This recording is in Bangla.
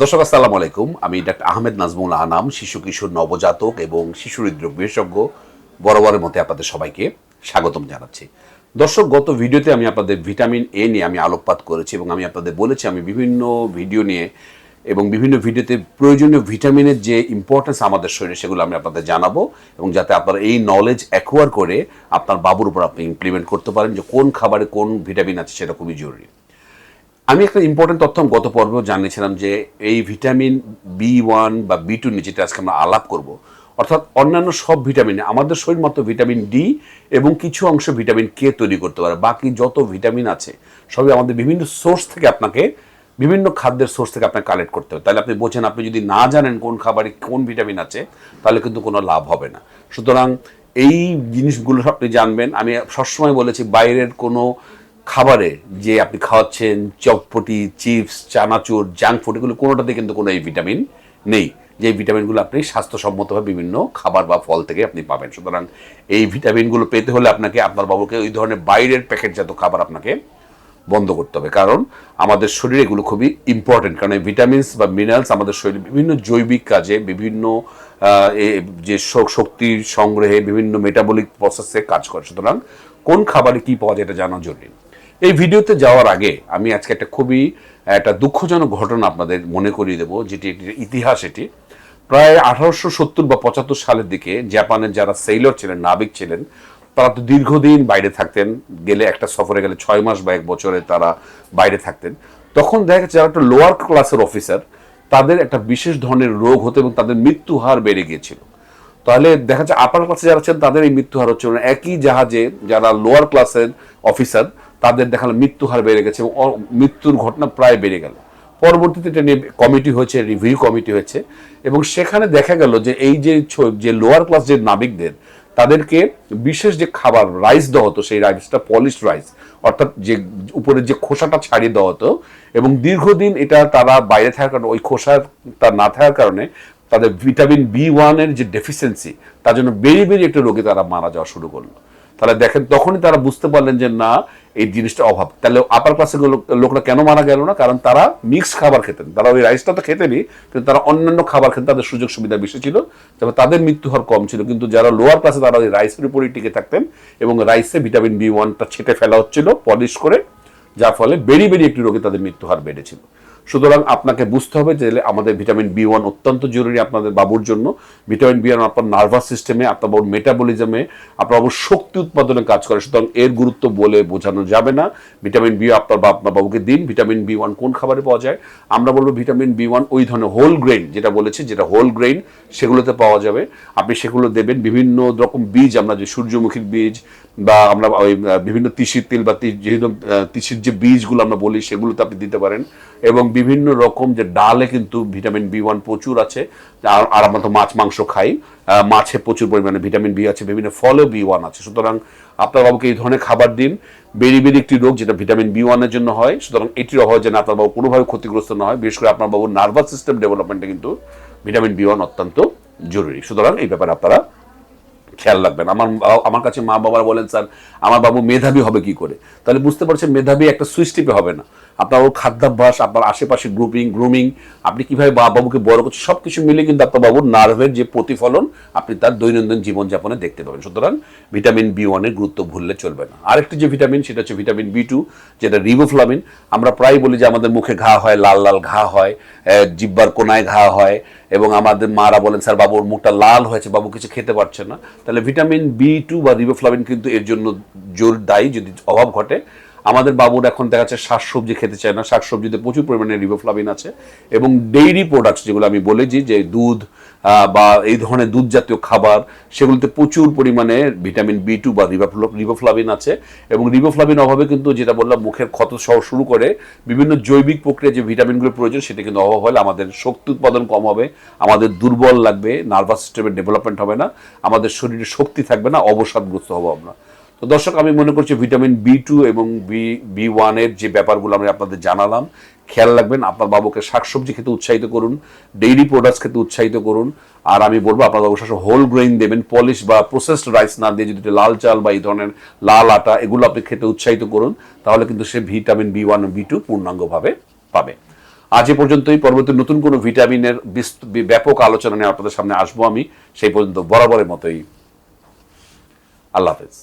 দর্শক, আসসালামু আলাইকুম। আমি ডাক্তার আহমেদ নাজমুল আনাম, শিশু, কিশোর, নবজাতক এবং শিশু হৃদরোগ বিশেষজ্ঞ বরাবরের মতে আপনাদের সবাইকে স্বাগতম জানাচ্ছি। দর্শক, গত ভিডিওতে আমি আপনাদের ভিটামিন এ নিয়ে আমি আলোকপাত করেছি এবং আমি আপনাদের বলেছি, আমি বিভিন্ন ভিডিও নিয়ে এবং বিভিন্ন ভিডিওতে প্রয়োজনীয় ভিটামিনের যে ইম্পর্টেন্স আমাদের শরীরে সেগুলো আমি আপনাদের জানাব এবং যাতে আপনারা এই নলেজ অ্যাকোয়ার করে আপনার বাবুর উপর আপনি ইমপ্লিমেন্ট করতে পারেন যে কোন খাবারে কোন ভিটামিন আছে সেটা খুবই জরুরি। আমি একটা ইম্পর্টেন্ট তথ্য গত পর্বেও জানিয়েছিলাম যে এই ভিটামিন বি ওয়ান বা বি টু নিয়ে যেটা আজকে আমরা আলাপ করব, অর্থাৎ অন্যান্য সব ভিটামিনে আমাদের শরীর মতো ভিটামিন ডি এবং কিছু অংশ ভিটামিন কে তৈরি করতে পারে। বাকি যত ভিটামিন আছে, সবই আমাদের বিভিন্ন সোর্স থেকে আপনাকে, বিভিন্ন খাদ্যের সোর্স থেকে আপনাকে কালেক্ট করতে হবে। তাহলে আপনি বোঝেন, আপনি যদি না জানেন কোন খাবারে কোন ভিটামিন আছে, তাহলে কিন্তু কোনো লাভ হবে না। সুতরাং এই জিনিসগুলো আপনি জানবেন। আমি সবসময় বলেছি, বাইরের কোনো খাবারে যে আপনি খাওয়াচ্ছেন, চটপটি, চিপস, চানাচুর জাঙ্ক ফুড এগুলো কোনোটাতে কিন্তু কোনো এই ভিটামিন নেই। যে ভিটামিনগুলো আপনি স্বাস্থ্যসম্মতভাবে বিভিন্ন খাবার বা ফল থেকে আপনি পাবেন। সুতরাং এই ভিটামিনগুলো পেতে হলে আপনাকে আপনার বাবুকে ওই ধরনের বাইরের প্যাকেটজাত খাবার আপনাকে বন্ধ করতে হবে। কারণ আমাদের শরীরে এগুলো খুবই ইম্পর্টেন্ট কারণ এই ভিটামিনস বা মিনারেলস আমাদের শরীরে বিভিন্ন জৈবিক কাজে, বিভিন্ন যে শক্তি সংগ্রহে বিভিন্ন মেটাবলিক প্রসেসে কাজ করে। সুতরাং কোন খাবারে কি পাওয়া যায় এটা জানা জরুরি এই ভিডিওতে যাওয়ার আগে আমি আজকে একটা খুবই, একটা দুঃখজনক ঘটনা আপনাদের মনে করিয়ে দেবো, যেটি একটি ইতিহাস এটি প্রায় আঠারোশো সত্তর বা পঁচাত্তর সালের দিকে জাপানের যারা সেইলর ছিলেন, নাবিক ছিলেন, তারা তো দীর্ঘদিন বাইরে থাকতেন, গেলে একটা সফরে গেলে ছয় মাস বা এক বছরে তারা বাইরে থাকতেন তখন দেখা যাচ্ছে যারা একটা লোয়ার ক্লাসের অফিসার তাদের একটা বিশেষ ধরনের রোগ হতো এবং তাদের মৃত্যু হার বেড়ে গিয়েছিল তাহলে দেখা যাচ্ছে আপার ক্লাসে যারা ছিলেন, তাদের এই মৃত্যু হার হচ্ছে না। একই জাহাজে যারা লোয়ার ক্লাসের অফিসার তাদের দেখাল মৃত্যু হার বেড়ে গেছে মৃত্যুর ঘটনা প্রায় বেড়ে গেল। পরবর্তীতে এটা নিয়ে কমিটি হয়েছে রিভিউ কমিটি হয়েছে এবং সেখানে দেখা গেল যে এই যে যে লোয়ার ক্লাস যে নাবিকদের, তাদেরকে বিশেষ যে খাবার রাইস দেওয়া হতো, সেই রাইসটা পলিশ রাইস অর্থাৎ যে উপরে যে খোসাটা ছাড়িয়ে দেওয়া হতো এবং দীর্ঘদিন এটা তারা বাইরে থাকার কারণে, ওই খোসাটা না থাকার কারণে তাদের ভিটামিন বি ওয়ানের যে ডেফিসিয়েন্সি তার জন্য বেরিয়ে বেরিয়ে একটা রোগে তারা মারা যাওয়া শুরু করল। তাহলে দেখেন তখনই তারা বুঝতে পারলেন যে না, এই জিনিসটা অভাব। তাহলে আপার ক্লাসের লোকরা কেন মারা গেল না? কারণ তারা মিক্স খাবার খেতেন। তারা ওই রাইসটা তো খেতেনি, কিন্তু তারা অন্যান্য খাবার খেতে তাদের সুযোগ সুবিধা বেশি ছিল। তবে তাদের মৃত্যু হার কম ছিল। কিন্তু যারা লোয়ার ক্লাসে তারা ওই রাইসের উপরেই টিকে থাকতেন এবং রাইসে ভিটামিন বি ওয়ানটা ছেটে ফেলা হচ্ছিল পলিশ করে যার ফলে বেরিয়ে বেরিয়ে একটি রোগে তাদের মৃত্যু হার বেড়েছিল। সুতরাং আপনাকে বুঝতে হবে যে আমাদের ভিটামিন বি ওয়ান অত্যন্ত জরুরি আপনাদের বাবুর জন্য। ভিটামিন বি ওয়ান আপনার নার্ভাস সিস্টেমে, আপনার বাবুর মেটাবলিজমে আপনার বাবুর শক্তি উৎপাদনে কাজ করে। সুতরাং এর গুরুত্ব বলে বোঝানো যাবে না। ভিটামিন বি আপনার আপনার বাবুকে দিন। ভিটামিন বি ওয়ান কোন খাবারে পাওয়া যায়? আমরা বলব ভিটামিন বি ওয়ান ওই ধরনের হোল গ্রেইন যেটা বলেছি, যেটা হোল গ্রেইন সেগুলোতে পাওয়া যাবে। আপনি সেগুলো দেবেন। বিভিন্ন রকম বীজ, আমরা যে সূর্যমুখীর বীজ বা আমরা ওই বিভিন্ন তিসির তেল বা যেহেতু তিসির যে বীজগুলো আমরা বলি সেগুলোতে আপনি দিতে পারেন। এবং বিভিন্ন রকম যে ডালে কিন্তু ভিটামিন বি ওয়ান প্রচুর আছে। আর আমরা তো মাছ, মাংস খাই। মাছে প্রচুর পরিমাণে ভিটামিন বি আছে, বিভিন্ন ফলেও বি ওয়ান আছে। সুতরাং আপনার বাবুকে এই ধরনের খাবার দিন। বেরি বেরি একটি রোগ যেটা ভিটামিন বি ওয়ানের জন্য হয়। সুতরাং এটির অভাব যেন আপনার বাবু কোনোভাবে ক্ষতিগ্রস্ত না হয়। বিশেষ করে আপনার বাবুর নার্ভাস সিস্টেম ডেভেলপমেন্টে কিন্তু ভিটামিন বি ওয়ান অত্যন্ত জরুরি। সুতরাং এই ব্যাপারে আপনারা খেয়াল রাখবেন। আমার আমার কাছে মা বাবারা বলেন, স্যার, আমার বাবু মেধাবী হবে কি করে? তাহলে বুঝতে পারছেন, মেধাবী একটা সুইচ টিপে হবে না। আপনার ওর খাদ্যাভ্যাস, আপনার আশেপাশে গ্রুপিং গ্রুমিং আপনি কীভাবে বাবুকে বড় করছেন সব কিছু মিলে কিন্তু আপনার বাবুর নার্ভের যে প্রতিফলন, আপনি তার দৈনন্দিন জীবনযাপনে দেখতে পাবেন। সুতরাং ভিটামিন বি ওয়ানের গুরুত্ব ভুললে চলবে না। আরেকটি যে ভিটামিন, সেটা হচ্ছে ভিটামিন বি টু যেটা রিবোফ্লামিন আমরা প্রায় বলি যে আমাদের মুখে ঘা হয়, লাল লাল ঘা হয় জিব্বার কোনায় ঘা হয়, এবং আমাদের মারা বলেন, স্যার, বাবুর মুখটা লাল হয়েছে, বাবু কিছু খেতে পারছে না। তাহলে ভিটামিন বি টু বা রিবোফ্লাভিন কিন্তু এর জন্য জোর দায়ী যদি অভাব ঘটে। আমাদের বাবুর এখন দেখা যাচ্ছে শাকসবজি খেতে চায় না। শাকসবজিতে প্রচুর পরিমাণে রিবোফ্লাভিন আছে এবং ডেইরি প্রোডাক্টস যেগুলো আমি বলেছি যে দুধ বা এই ধরনের দুধ জাতীয় খাবার, সেগুলোতে প্রচুর পরিমাণে ভিটামিন বি টু বা রিবোফ্লাভিন আছে এবং রিবোফ্লাভিন অভাবে কিন্তু যেটা বললাম মুখের ক্ষত সহ শুরু করে বিভিন্ন জৈবিক প্রক্রিয়া যে ভিটামিনগুলো প্রয়োজন সেটা কিন্তু অভাব হলে আমাদের শক্তি উৎপাদন কম হবে, আমাদের দুর্বল লাগবে নার্ভাস সিস্টেমের ডেভেলপমেন্ট হবে না, আমাদের শরীরে শক্তি থাকবে না, অবসাদগ্রস্ত হব আমরা। তো দর্শক, আমি মনে করছি ভিটামিন বি টু এবং বি বি ওয়ানের যে ব্যাপারগুলো আমি আপনাদের জানালাম, খেয়াল রাখবেন, আপনার বাবুকে শাকসবজি খেতে উৎসাহিত করুন ডেইরি প্রোডাক্টস খেতে উৎসাহিত করুন, আর আমি বলব, আপনার সবসময় হোল গ্রেইন দেবেন পলিশ বা প্রসেসড রাইস না দিয়ে যদি লাল চাল বা এই ধরনের লাল আটা, এগুলো আপনি খেতে উৎসাহিত করুন, তাহলে কিন্তু সে vitamin B one B two পূর্ণাঙ্গভাবে পাবে। আজ এ পর্যন্তই, পরবর্তী নতুন কোনো ভিটামিনের ব্যাপক আলোচনা নিয়ে আপনাদের সামনে আসব আমি, সেই পর্যন্ত বরাবরের মতোই। আল্লাহ হাফেজ।